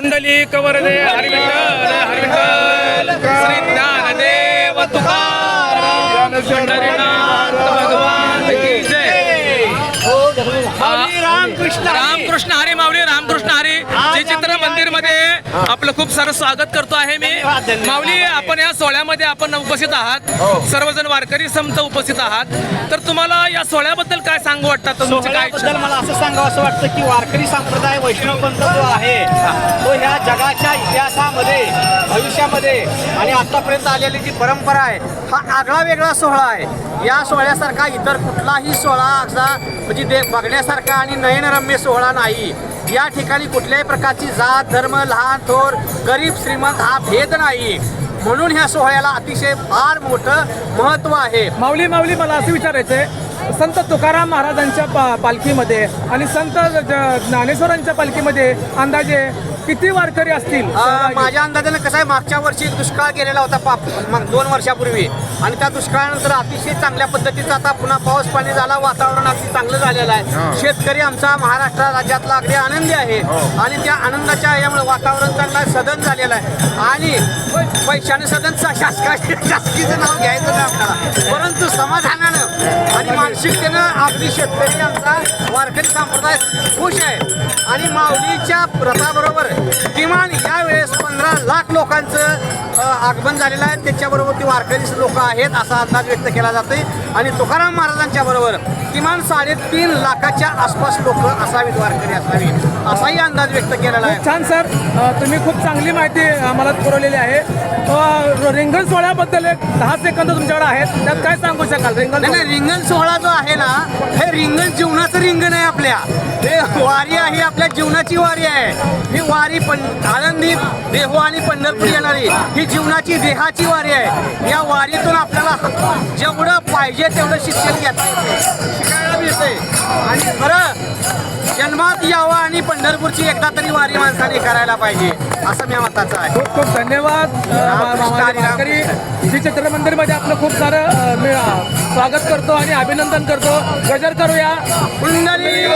कुंडली कवरदे हरिविठ्ठल हरिविठ्ठल श्री ज्ञानदेव तुकाराम पंढरीनाथ भगवान की जय। रामकृष्ण रामकृष्ण हरी माऊली रामकृष्ण मध्ये आपलं खूप सारं स्वागत करतो आहे मी. माऊली आपण या सोहळ्यामध्ये आपण उपस्थित आहात. सर्वजण वारकरी समत उपस्थित आहात. तर तुम्हाला या सोहळ्याबद्दल काय सांगू वाटतं? तुमची काय मला असं सांगावं असं वाटतं की वारकरी संप्रदाय वैष्णव पंथ जो आहे तो ह्या जगाच्या इतिहासामध्ये भविष्यामध्ये आणि आतापर्यंत आलेली जी परंपरा आहे हा आगळा वेगळा सोहळा आहे. या सोहळ्यासारखा इतर कुठलाही सोहळा असा म्हणजे दे बघण्यासारखा आणि नयनरम्य सोहळा नाही. या ठिकाणी कुठल्याही प्रकारची जात धर्म लहान थोर गरीब श्रीमंत हा भेद नाही. म्हणून ह्या सोहळ्याला अतिशय फार मोठं महत्त्व आहे. माऊली माऊली मला असं विचारायचं आहे संत तुकाराम महाराजांच्या पा पालखीमध्ये आणि संत ज- ज्ञानेश्वरांच्या पालखीमध्ये अंदाजे किती वारकरी असतील? अ, माझ्या अंदाजानं कसं आहे मागच्या वर्षी दुष्काळ गेलेला होता पाप मग दोन वर्षापूर्वी. आणि त्या दुष्काळानंतर अतिशय चांगल्या पद्धतीचा आता पुन्हा पाऊस पाणी झाला वातावरण अगदी चांगलं झालेलं आहे. शेतकरी आमचा महाराष्ट्र राज्यातला अगदी आनंदी आहे. आणि त्या आनंदाच्या यामुळे वातावरण चांगलं सदन झालेलं आहे. आणि पैशाने सदनचा शासका शासकीचं नाव घ्यायचं नाही आपल्याला. परंतु समाधानानं आणि मानसिकतेनं अगदी शेतकरी आमचा वारकरी संप्रदाय खुश आहे. आणि माऊलीच्या व्रताबरोबर किमान यावेळेस पंधरा लाख लोकांचं आगमन झालेलं आहे. त्याच्याबरोबर ती वारकरी लोक आहेत असा अंदाज व्यक्त केला जातोय. आणि तुकाराम महाराजांच्या बरोबर किमान साडेतीन लाखाच्या आसपास लोक असावीत वारकरी असावी असाही अंदाज व्यक्त केलेला आहे. छान सर. तुम्ही खूप चांगली माहिती आम्हाला पुरवलेली आहे. रिंगण सोहळ्याबद्दल एक दहा सेकंद तुमच्याकडे आहेत. त्यात काय सांगू शकाल? रिंगण नाही रिंगण सोहळा जो आहे ना हे रिंगण जीवनाचं रिंगण आहे आपल्या. हे वारी आहे आपल्या जीवनाची वारी आहे. ही वारी पण आनंदी देहो आणि पंढरपूर येणारी. ही जीवनाची देहाची वारी आहे. या वारीतून आपल्याला जेवढं पाहिजे तेवढं शिक्षण घेता येते. शिकायला मिळते आणि खरं जन्मात यावं आणि पंढरपूरची एकदा तरी वारी माणसाने करायला पाहिजे असं मी मताचं आहे. खूप खूप धन्यवाद श्री चित्रमंदिरमध्ये आपलं खूप सारं स्वागत करतो आणि अभिनंदन करतो. गजर करूया. कुंडली